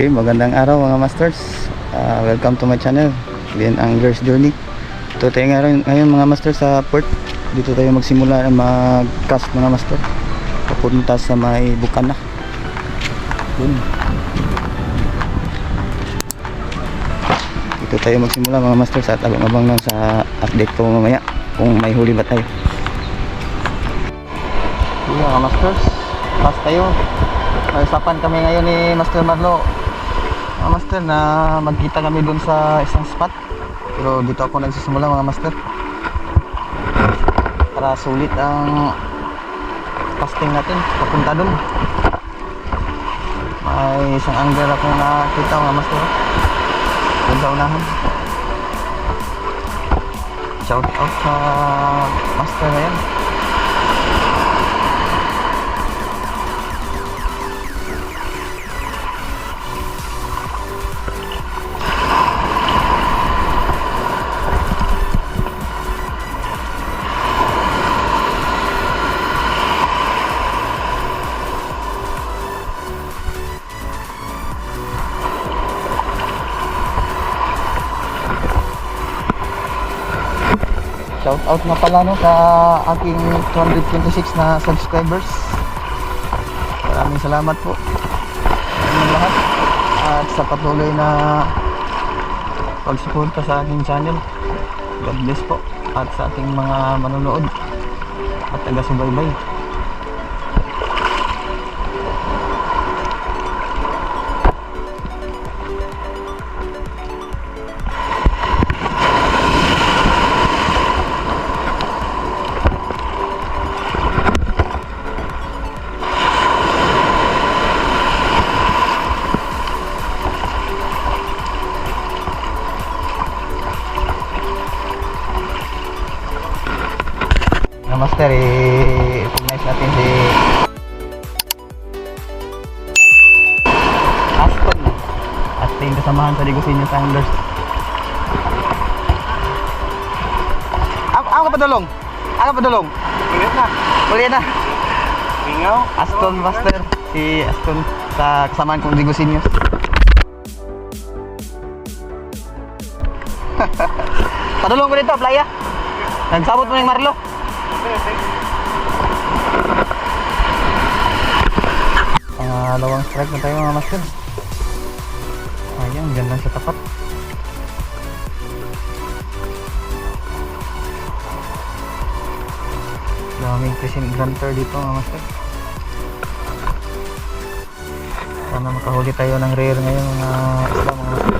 Okay, magandang araw mga masters. Ah, welcome to my channel, Glenn Anglers Journey. Ito tayo ngayon, ngayon mga master sa port. Dito tayo magsimula na mag-cast mga master. Papunta sa may Bukana. Dun. Dito tayo magsimula mga masters at abang-abang lang sa update ko mamaya kung may huli ba tayo. Yun mga masters, pass tayo. May usapan kami ngayon ni Master Marlo. Mga master na magkita kami dun sa isang spot. Pero dito ako nagsisimula mga master. Para sulit ang casting natin papunta dun. May isang angle akong nakita mga master. Dun sa unahan. Shout out sa master na yan. Shout out na pala no sa aking 226 na subscribers. Maraming salamat po. inyong lahat at sa patuloy na pagsuporta sa aking channel. God bless po at sa ating mga manonood at taga-subaybay. Master, i-recognize natin si Aston at yung kasamahan sa Digosino Anglers. Ako, ako padulong? Ako padulong? Ingat na. Uli na. Ingaw. Aston Master. Si Aston sa kasamaan kong Digosino. padulong ko dito, playa. Nagsabot mo yung Marlo. Pangalawang strike na tayo mga master. Sayang, dyan sa tapat. Daming present granter dito mga master. Sana makahuli tayo ng rare ngayon mga isla mga master.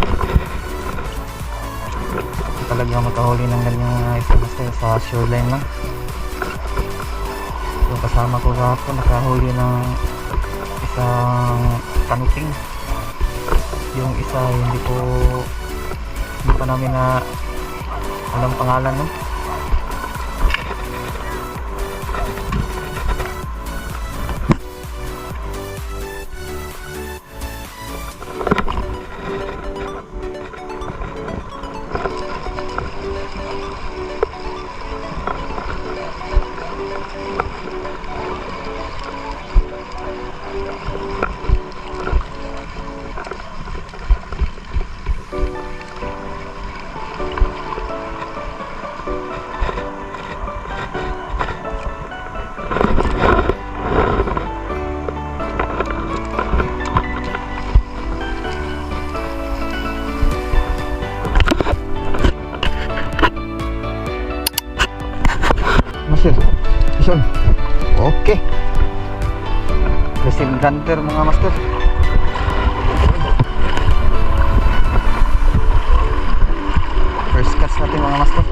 Talaga makahuli ng ganyang isla master sa shoreline lang. Yung kasama ko kahapon nakahuli ng isang kaniting yung isa hindi ko hindi pa namin na alam pangalan no Ison. Okay. Resin Gunter mga master. First cuts natin mga master.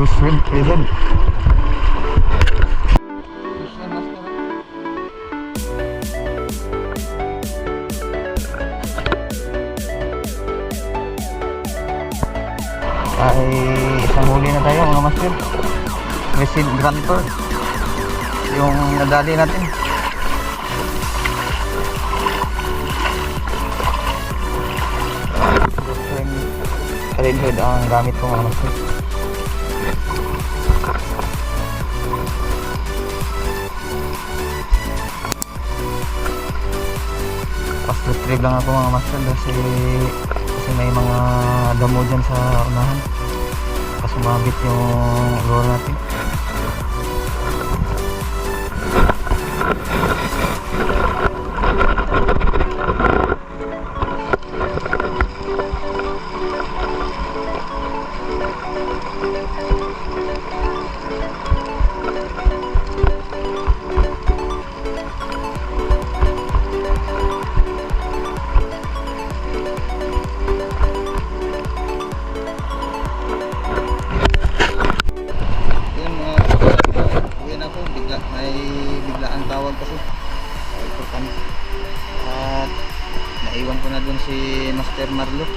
Goose shrimp prison. natin. May seed grantor yung nadali natin. Red hood ang gamit ko mga masin fast retrieve lang ako mga masin kasi kasi may mga damo dyan sa unahan. Sumabit yung lure natin. dun si Master Marlo.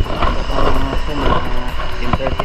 Tapos na naman ako